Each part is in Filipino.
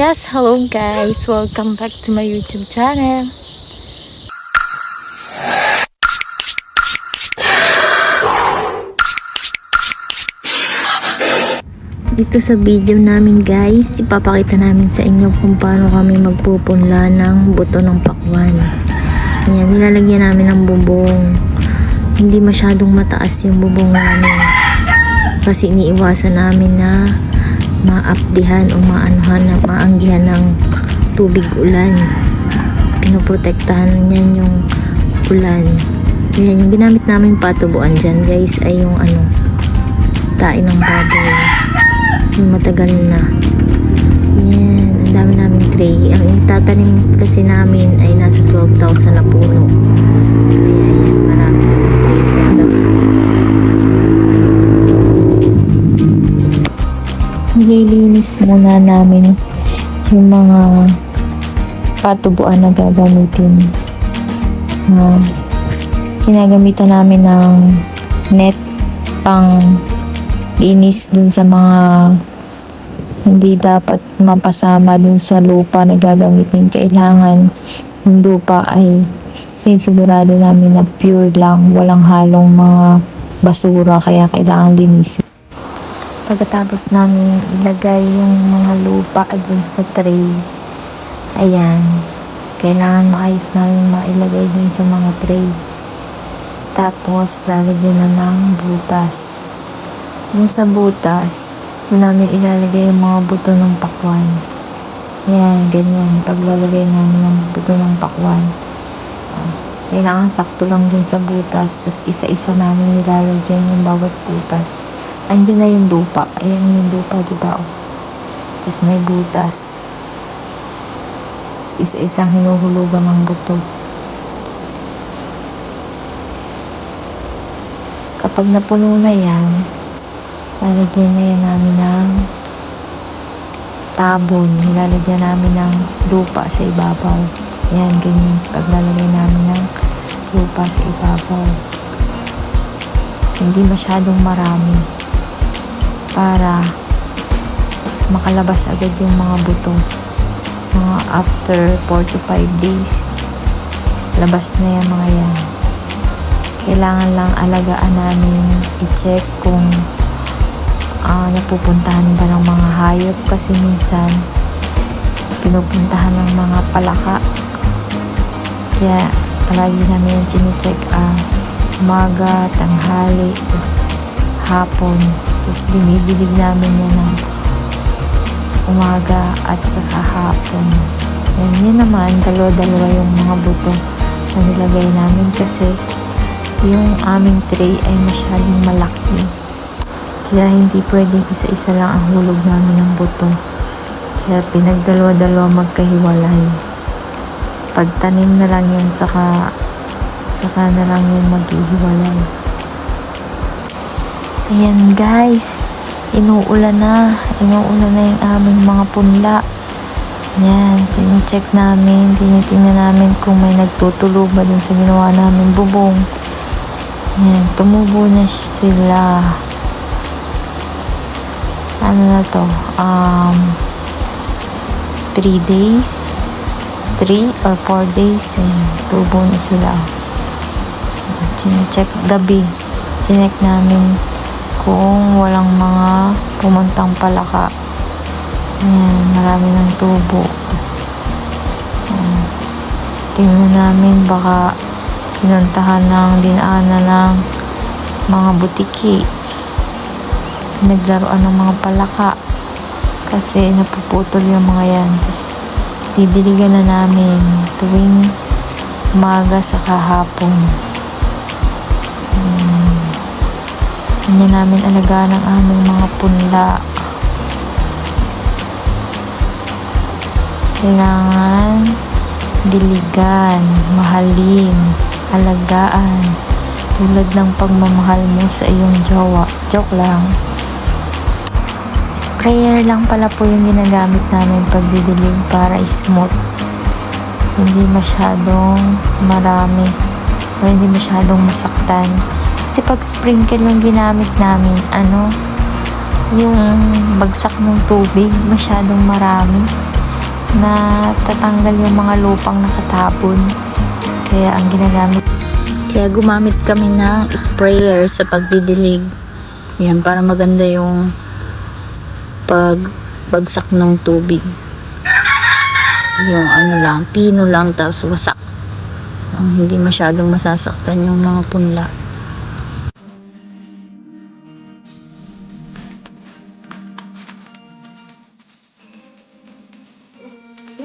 Yes, hello guys. Welcome back to my YouTube channel. Dito sa video namin guys, ipapakita namin sa inyo kung paano kami magpupunla ng buto ng pakwan. Ayan, nilalagyan namin ng bubong. Hindi masyadong mataas yung bubong namin. Kasi iniiwasan namin na maapdihan o maanuhan maanggihan ng tubig ulan. Pinoprotektahan niyan yung ulan. Yan, yung ginamit namin patubuan dyan guys ay yung ano, tain ng baboy. Yung matagal na. Yan, ang dami namin tray. Ang itatanim kasi namin ay nasa 12,000 na puno. Kaya yan, marami tray gagawin. nililinis muna namin yung mga patubuan na gagamitin. Uh, kinagamitan namin ng net pang inis dun sa mga hindi dapat mapasama dun sa lupa na gagamitin. Kailangan yung lupa ay sinisigurado namin na pure lang, walang halong mga basura kaya kailangan linisin. Pagkatapos namin ilagay yung mga lupa dun sa tray, ayan, kailangan maayos namin mailagay dun sa mga tray. Tapos, lalagyan na ng butas. Dun sa butas, dun namin ilalagay yung mga buto ng pakwan. Ayan, ganyan. Paglalagay namin ng buto ng pakwan. Ah, Kailangan sakto lang dun sa butas. Tapos isa-isa namin nilalagyan yung bawat butas. Andiyan na yung lupa. Ayan yung lupa, di ba? Oh. Tapos may butas. Isa-isang hinuhulugan ng buto. Kapag napuno na yan, lalagyan na yan namin ng tabon. Nilalagyan namin ng lupa sa ibabaw. Ayan, ganyan. Paglalagay namin ng lupa sa ibabaw. Hindi masyadong marami para makalabas agad yung mga buto. Mga after 4 to 5 days, labas na yung mga yan. Kailangan lang alagaan namin i-check kung ah, napupuntahan ba ng mga hayop kasi minsan pinupuntahan ng mga palaka. Kaya palagi namin yung chine-check ah, umaga, tanghali, hapon. Tapos dinidilig namin yan ng umaga at saka hapon. Yan, yan naman, dalawa-dalawa yung mga buto na nilagay namin kasi yung aming tray ay masyadong malaki. Kaya hindi pwedeng isa-isa lang ang hulog namin ng buto. Kaya pinagdalawa-dalawa magkahiwalay. Pagtanim na lang yan saka saka na lang yung maghihiwalay. Ayan guys, inuulan na. Inuulan na yung aming mga punla. Yan, tinicheck namin, tinitingnan namin kung may nagtutulo ba dun sa ginawa namin bubong. Yan, tumubo na sila. Ano na to? Um, 3 days? 3 or 4 days. Yan, tubo na sila. Chinecheck gabi. Chineck namin kung walang mga pumuntang palaka. Ayan, marami ng tubo. Ayan. Tingnan namin baka pinuntahan ng dinaanan ng mga butiki. Naglaruan ng mga palaka. Kasi napuputol yung mga yan. Tapos didiligan na namin tuwing umaga sa kahapon. Hmm. Hindi namin alagaan ang aming mga punla. Kailangan diligan, mahalin, alagaan. Tulad ng pagmamahal mo sa iyong jowa. Joke lang. Sprayer lang pala po yung ginagamit namin pagdidilig para smooth. Hindi masyadong marami o hindi masyadong masaktan. Kasi pag sprinkle yung ginamit namin, ano, yung bagsak ng tubig, masyadong marami. na tatanggal yung mga lupang nakatapon. Kaya ang ginagamit kaya gumamit kami ng sprayer sa pagdidilig. Yan, para maganda yung pagbagsak ng tubig. Yung ano lang, pino lang, tapos wasak. Ang hindi masyadong masasaktan yung mga punla.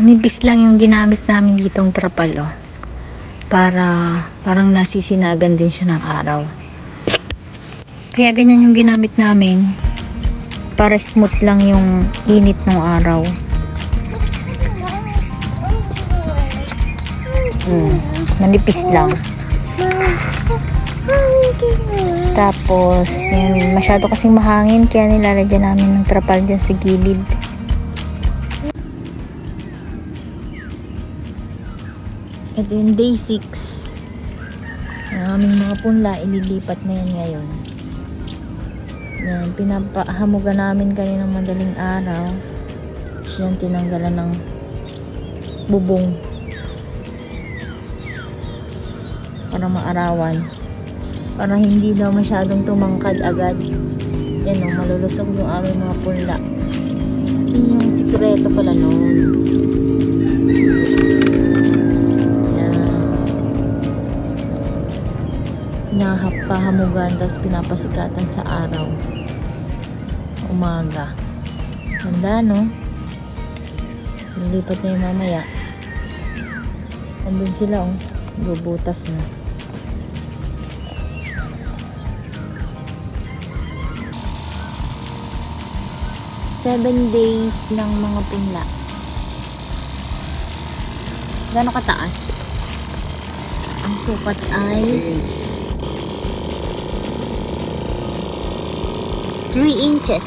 Nipis lang yung ginamit namin ditong trapal, oh. Para, parang nasisinagan din siya ng araw. Kaya ganyan yung ginamit namin. Para smooth lang yung init ng araw. Mm, manipis lang. Tapos, yun, masyado kasing mahangin kaya nilalagyan namin ng trapal dyan sa gilid. Ito yung day 6. Ang aming mga punla, ililipat na yan ngayon. Yan, pinapahamugan namin kanina ng madaling araw. Yan, tinanggalan ng bubong. Para maarawan. Para hindi daw masyadong tumangkad agad. Yan o, malulusog yung aming mga punla. Yun yung sikreto pala noon. Pinahapahamugan, tapos pinapasikatan sa araw. Umaga. Ganda, no? Nilipat na yung mamaya. Andun sila, oh. Bubutas na. Seven days ng mga punla. Gano'ng kataas? Ang sukat ay 3 inches.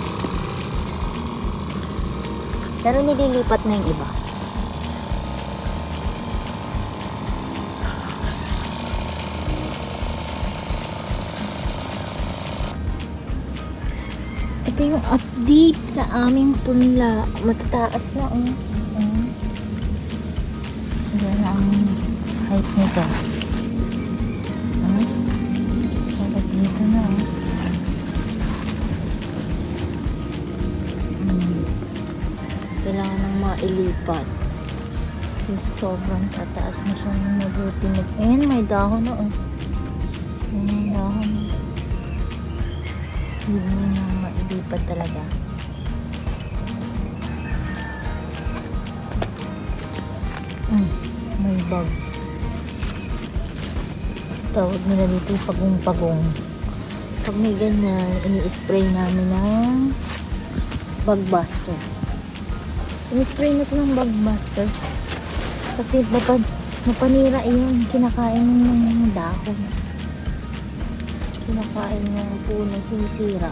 Pero nililipat na yung iba. Ito yung update sa aming punla. Matataas na, oh. Sobrang tataas na siya ng mabuti. Mag- Ayan, may dahon na, oh. Ayan, may dahon. Hindi na mailipat talaga. Mm, may bag. Tawag nila dito pagong-pagong. Pag may ganyan, ini-spray namin ng bugbuster. Ini-spray na ito ng bugbuster. Kasi mapad, mapanira yun. Kinakain ng mga dahon. Kinakain ng puno, sinisira.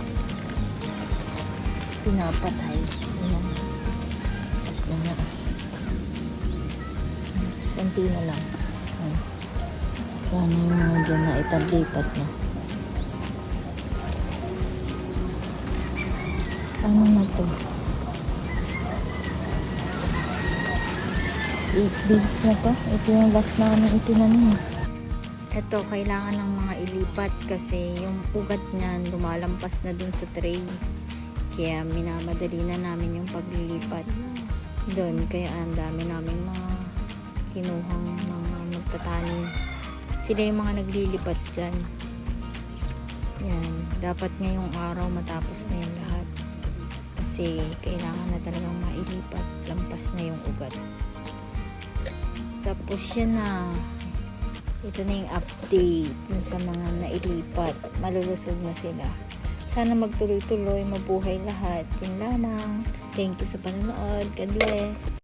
Pinapatay. Ayan. Tapos na nga. Kunti na lang. Ayan. Wala na yung mga dyan na itablipat na. Ano na to? 8 days na to. Ito yung last namin itinanim. Ito, kailangan ng mga ilipat kasi yung ugat niyan lumalampas na dun sa tray. Kaya minamadali na namin yung paglilipat doon. Kaya ang dami namin mga kinuhang mga magtatanim. Sila yung mga naglilipat dyan. Yan. Dapat ngayong araw matapos na yung lahat. Kasi kailangan na talagang mailipat. Lampas na yung ugat. Tapos yan na. Ito na yung update dun sa mga nailipat. Malulusog na sila. Sana magtuloy-tuloy, mabuhay lahat. Yun lamang. Thank you sa panonood. God bless.